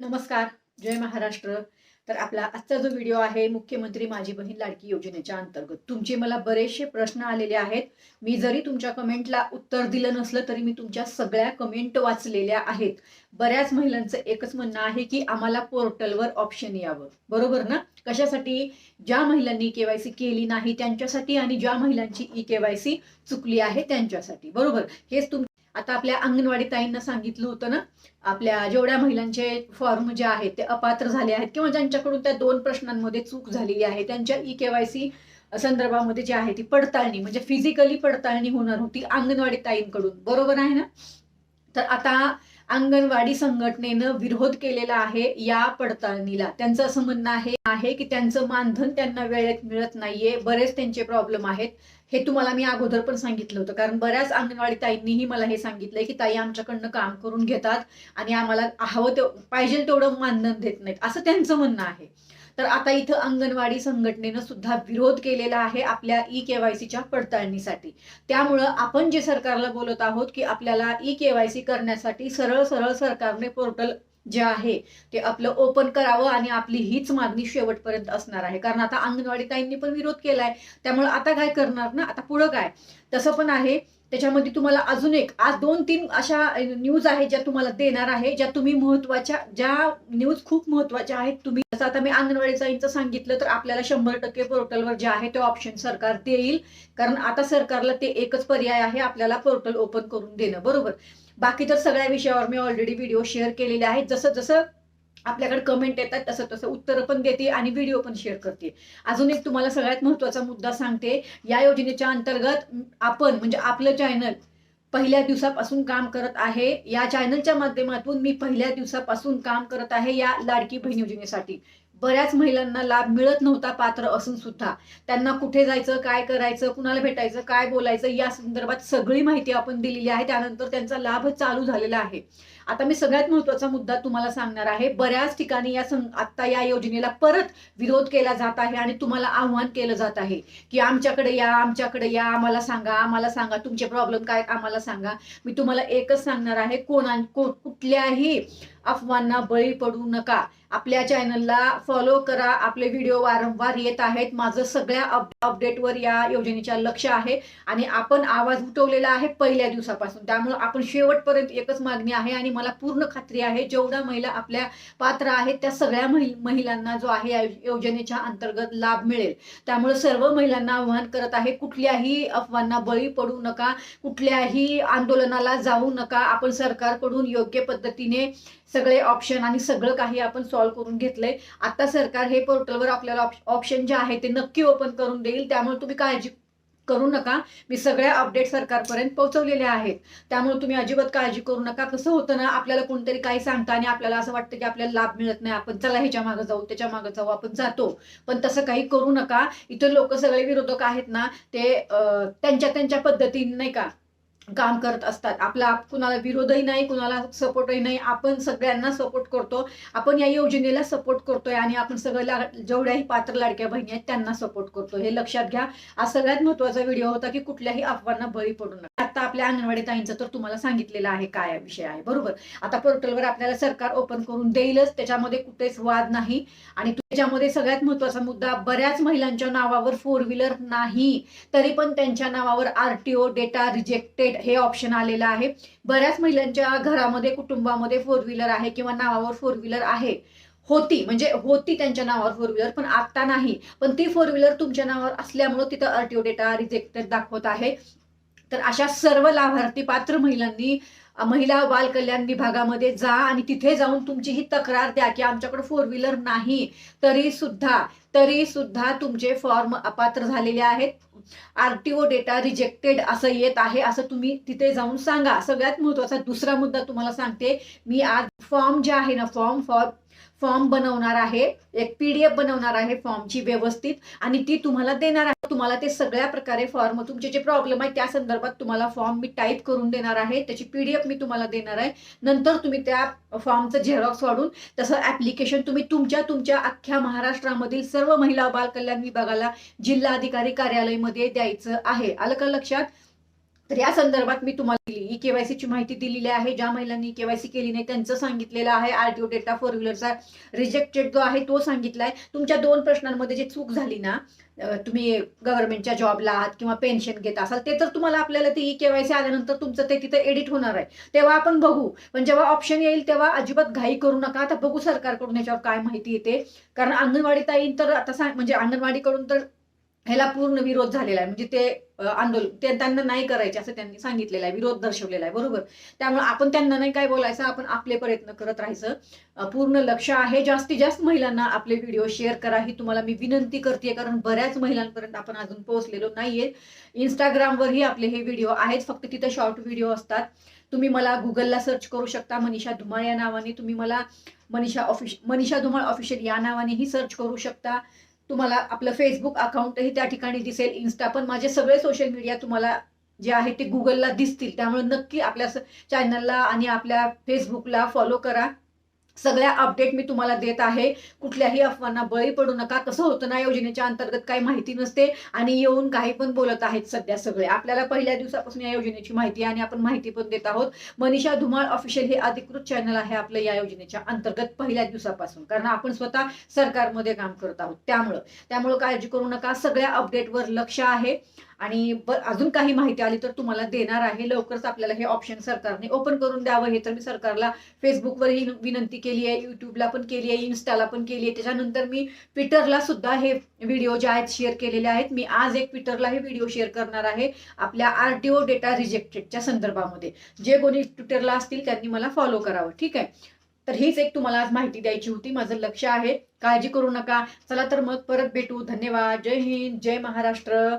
नमस्कार जय महाराष्ट्र. तर आपला आजचा जो व्हिडिओ आहे मुख्यमंत्री माझी बहीण लाडकी योजनेच्या अंतर्गत. तुमचे मला बरेचसे प्रश्न आलेले आहेत. मी जरी तुमच्या कमेंटला उत्तर दिलं नसलं तरी मी तुमच्या सगळ्या कमेंट वाचलेल्या आहेत. बऱ्याच महिलांचं एकच म्हणणं आहे की आम्हाला पोर्टलवर ऑप्शन यावं. बरोबर ना? कशासाठी? ज्या महिलांनी केवायसी केली नाही त्यांच्यासाठी आणि ज्या महिलांची ई केवायसी चुकली आहे त्यांच्यासाठी. बरोबर? हेच तुम आता आपल्या अंगणवाडी ताईंना सांगितलं होतं ना आपल्या जेवढ्या महिलांचे फॉर्म जे आहेत ते अपात्र झाले आहेत किंवा ज्यांच्याकडून त्या दोन प्रश्नांमध्ये चूक झालेली आहे त्यांच्या ई केवायसी संदर्भामध्ये जी आहे ती पडताळणी म्हणजे फिजिकली पडताळणी होणार होती अंगणवाडी ताईंकडून. बरोबर आहे ना? तर आता अंगणवाडी संघटनेनं विरोध केलेला आहे या पडताळणीला. त्यांचं असं म्हणणं आहे आहे की त्यांचं मानधन त्यांना वेळेत मिळत नाहीये बरेच त्यांचे प्रॉब्लेम आहेत. हे तुम्हाला मी अगोदर पण सांगितलं होतं कारण बऱ्याच अंगणवाडी ताईंनीही मला हे सांगितलंय की ताई आमच्याकडनं काम करून घेतात आणि आम्हाला हवं ते पाहिजे तेवढं मानधन देत नाहीत. असं त्यांचं म्हणणं आहे. तर आता इथं अंगणवाडी संघटनेनं सुद्धा विरोध केलेला आहे आपल्या ई केवायसीच्या पडताळणीसाठी. त्यामुळं आपण जे सरकारला बोलत आहोत की आपल्याला ई केवायसी करण्यासाठी सरळ सरळ सरकारने पोर्टल जे आहे ते आपलं ओपन करावं आणि आपली हीच मागणी शेवटपर्यंत असणार आहे. कारण आता अंगणवाडी ताईंनी पण विरोध केलाय. त्यामुळे आता काय करणार ना? आता पुढं काय? तसं पण आहे त्याच्यामध्ये तुम्हाला अजून एक आज दोन तीन अशा न्यूज आहेत ज्या तुम्हाला देणार आहे ज्या तुम्ही महत्त्वाच्या ज्या न्यूज खूप महत्त्वाच्या आहेत. तुम्ही जसं आता मी अंगणवाडीचा ताईंचं सांगितलं तर आपल्याला शंभर टक्के पोर्टलवर जे आहे ते ऑप्शन सरकार देईल. कारण आता सरकारला ते एकच पर्याय आहे आपल्याला पोर्टल ओपन करून देणं. बरोबर? बाकी तर सगळ्या विषयावर मी ऑलरेडी व्हिडिओ शेअर केलेले आहेत. जसं जसं आपल्याकडे कमेंट येतात तसं तसं उत्तरं पण देते आणि व्हिडिओ पण शेअर करते. अजून एक तुम्हाला सगळ्यात महत्त्वाचा मुद्दा सांगते. या योजनेच्या अंतर्गत आपण म्हणजे आपलं चॅनल पहिल्या दिवसापासून काम करत आहे. या चॅनलच्या माध्यमातून मी पहिल्या दिवसापासून काम करत आहे या लाडकी बहीण योजनेसाठी. बऱ्याच महिलांना लाभ मिळत नव्हता पात्र असून सुद्धा. त्यांना कुठे जायचं काय करायचं कुणाला भेटायचं काय बोलायचं या संदर्भात सगळी माहिती आपण दिलेली आहे. त्यानंतर त्यांचा लाभ चालू झालेला आहे. आता मी सगळ्यात महत्त्वाचा मुद्दा तुम्हाला सांगणार आहे. बऱ्याच ठिकाणी या सं आता या योजनेला परत विरोध केला जात आहे आणि तुम्हाला आव्हान केलं जात आहे की आमच्याकडे या आमच्याकडे या आम्हाला सांगा आम्हाला सांगा तुमचे प्रॉब्लेम काय आम्हाला सांगा. मी तुम्हाला एकच सांगणार आहे कोणा को कुठल्याही अफवांना बळी पडू नका. आपल्या चॅनलला फॉलो करा. आपले व्हिडिओ वारंवार येत आहेत. माझं सगळ्या अप अपडेटवर या योजनेच्या लक्ष आहे. आणि आपण आवाज उठवलेला आहे पहिल्या दिवसापासून. त्यामुळे आपण शेवटपर्यंत एकच मागणी आहे आणि मला पूर्ण खात्री आहे जेवढ्या महिला आपल्या पात्र आहेत त्या सगळ्या महिलांना जो आहे या योजनेच्या अंतर्गत लाभ मिळेल. त्यामुळे सर्व महिलांना आव्हान करत आहे कुठल्याही अफवांना बळी पडू नका. कुठल्याही आंदोलनाला जाऊ नका. आपण सरकारकडून योग्य पद्धतीने सगळे ऑप्शन आणि सगळं काही आपण सॉल्व्ह करून घेतलंय. आता सरकार हे पोर्टलवर आपल्याला ऑप्शन जे आहे ते नक्की ओपन करून देईल. त्यामुळे तुम्ही काळजी करू नका. मी सगळ्या अपडेट सरकारपर्यंत पोहोचवलेल्या आहेत. त्यामुळे तुम्ही अजिबात काळजी करू नका. कसं होतं ना आपल्याला कोणतरी काही सांगता आणि आपल्याला असं वाटतं की आपल्याला लाभ मिळत नाही. आपण चला ह्याच्या मागे जाऊ त्याच्यामागे जाऊ आपण जातो. पण तसं काही करू नका. इथं लोक सगळे विरोधक आहेत ना ते त्यांच्या त्यांच्या पद्धतीने नाही का? काम करत असतात. आपला कुणाला विरोधही नाही कुणाला सपोर्टही नाही. आपण सगळ्यांना सपोर्ट करतो. आपण या योजनेला सपोर्ट करतोय आणि आपण सगळ्या जेवढ्याही पात्र लाडक्या बहिणी आहेत त्यांना सपोर्ट करतो. हे लक्षात घ्या. हा सगळ्यात महत्त्वाचा व्हिडिओ होता की कुठल्याही अफवांना बळी पडू नका. आता आपल्या अंगणवाडी ताईंचं तर तुम्हाला सांगितलेलं आहे काय विषय आहे. बरोबर? आता पोर्टलवर आपल्याला सरकार ओपन करून देईलच. त्याच्यामध्ये कुठेच वाद नाही. आणि त्याच्यामध्ये सगळ्यात महत्त्वाचा मुद्दा बऱ्याच महिलांच्या नावावर फोर व्हीलर नाही. तरी पण त्यांच्या नावावर आरटीओ डेटा रिजेक्टेड हे ऑप्शन आलेलं आहे. बऱ्याच महिलांच्या घरामध्ये कुटुंबामध्ये फोर व्हीलर आहे किंवा नावावर फोर व्हीलर आहे. होती म्हणजे होती त्यांच्या नावावर फोर व्हीलर पण आता नाही. पण ती फोर व्हीलर तुमच्या नावावर असल्यामुळे तिथं अर्टिओ डेटा रिजेक्टेड दाखवत आहे. तर अशा सर्व लाभार्थी पात्र महिलांनी महिला बाल कल्याण विभागामध्ये जा आणि तिथे जाऊन तुमची ही तक्रार द्या की आमच्याकडे फोर व्हीलर नाही. तरी सुद्धा तरी सुद्धा तुमचे फॉर्म अपात्र झालेले आहेत. आरटीओ डेटा रिजेक्टेड असं येत आहे असं तुम्ही तिथे जाऊन सांगा. सगळ्यात महत्त्वाचा दुसरा मुद्दा तुम्हाला सांगते. मी आज फॉर्म जे आहे ना फॉर्म फॉर्म फॉर्म बनवणार आहे एक पीडीएफ बनवणार आहे फॉर्मची व्यवस्थित आणि ती तुम्हाला देणार आहे. तुम्हाला ते सगळ्या प्रकारे फॉर्म तुमचे जे प्रॉब्लेम आहे त्या संदर्भात तुम्हाला फॉर्म मी टाईप करून देणार आहे. त्याची पीडीएफ मी तुम्हाला देणार आहे. नंतर तुम्ही त्या फॉर्मचं झेरॉक्स वाढून तसं ऍप्लिकेशन तुम्ही तुमच्या तुमच्या अख्ख्या महाराष्ट्रामधील सर्व महिला बाल कल्याण विभागाला जिल्हाधिकारी कार्यालयमध्ये द्यायचं आहे. आलं का लक्षात? तर या संदर्भात मी तुम्हाला दिली ई केवायसीची माहिती दिलेली आहे. ज्या महिलांनी केवायसी केली नाही त्यांचं सांगितलेलं आहे. आरटीओ डेटा फोर व्हीलरचा रिजेक्टेड जो आहे तो सांगितलाय. तुमच्या दोन प्रश्नांमध्ये जी चूक झाली ना तुम्ही गव्हर्नमेंटच्या जॉबला आहात किंवा पेन्शन घेत असाल ते तर तुम्हाला आपल्याला ते ई केवायसी आल्यानंतर तुमचं ते तिथे एडिट होणार आहे. तेव्हा आपण बघू. पण जेव्हा ऑप्शन येईल तेव्हा अजिबात घाई करू नका. आता बघू सरकारकडून याच्यावर काय माहिती येते. कारण अंगणवाडी ताई तर आता सांग म्हणजे अंगणवाडीकडून तर ह्याला पूर्ण विरोध झालेला आहे. म्हणजे ते आंदोलन ते त्यांना नाही करायचे असं त्यांनी सांगितलेलं आहे. विरोध दर्शवलेला आहे. बरोबर? त्यामुळे आपण त्यांना नाही काय बोलायचं आपण आपले प्रयत्न करत राहायचं. पूर्ण लक्ष आहे. जास्तीत जास्त महिलांना आपले व्हिडिओ शेअर करा. ही तुम्हाला मी विनंती करते कारण बऱ्याच महिलांपर्यंत आपण अजून पोहोचलेलो नाहीये. इंस्टाग्रामवरही आपले हे व्हिडिओ आहेत. फक्त तिथं शॉर्ट व्हिडिओ असतात. तुम्ही मला गुगलला सर्च करू शकता. मनीषा धुमाळ या नावाने तुम्ही मला मनीषा ऑफिश मनीषा धुमाळ ऑफिशियल या नावानेही सर्च करू शकता. तुम्हाला आपलं फेसबुक अकाउंटही त्या ठिकाणी दिसेल इन्स्टा पण. माझे सगळे सोशल मीडिया तुम्हाला जे आहे ते गुगलला दिसतील. त्यामुळे नक्की आपल्या चॅनलला आणि आपल्या फेसबुकला फॉलो करा. सगळ्या अपडेट मी तुम्हाला देत आहे. कुठल्याही अफवांना बळी पडू नका. कसं होतं ना योजनेच्या अंतर्गत काही माहिती नसते आणि येऊन काही पण बोलत आहेत सध्या सगळे. आपल्याला पहिल्या दिवसापासून या योजनेची माहिती आणि आपण माहिती पण देत आहोत. मनीषा धुमाळ ऑफिशियल हे अधिकृत चॅनल आहे आपलं या योजनेच्या अंतर्गत पहिल्या दिवसापासून. कारण आपण स्वतः सरकारमध्ये काम करत आहोत. त्यामुळं त्यामुळं काळजी करू नका. सगळ्या अपडेटवर लक्ष आहे. आणि ब अजून काही माहिती आली तर तुम्हाला देणार आहे. लवकरच आपल्याला हे ऑप्शन सरकारने ओपन करून द्यावं. हे तर मी सरकारला फेसबुकवरही विनंती केली आहे यूट्यूबला पण केली आहे इन्स्टाला पण केली आहे. त्याच्यानंतर मी ट्विटरला सुद्धा हे व्हिडिओ जे आहेत शेअर केलेले आहेत. मी आज एक ट्विटरला हे व्हिडिओ शेअर करणार आहे आपल्या आरटीओ डेटा रिजेक्टेडच्या संदर्भामध्ये. जे कोणी ट्विटरला असतील त्यांनी मला फॉलो करावं. ठीक आहे? तर हीच एक तुम्हाला आज माहिती द्यायची होती. माझं लक्ष आहे. काळजी करू नका. चला तर मग परत भेटू. धन्यवाद. जय हिंद. जय महाराष्ट्र.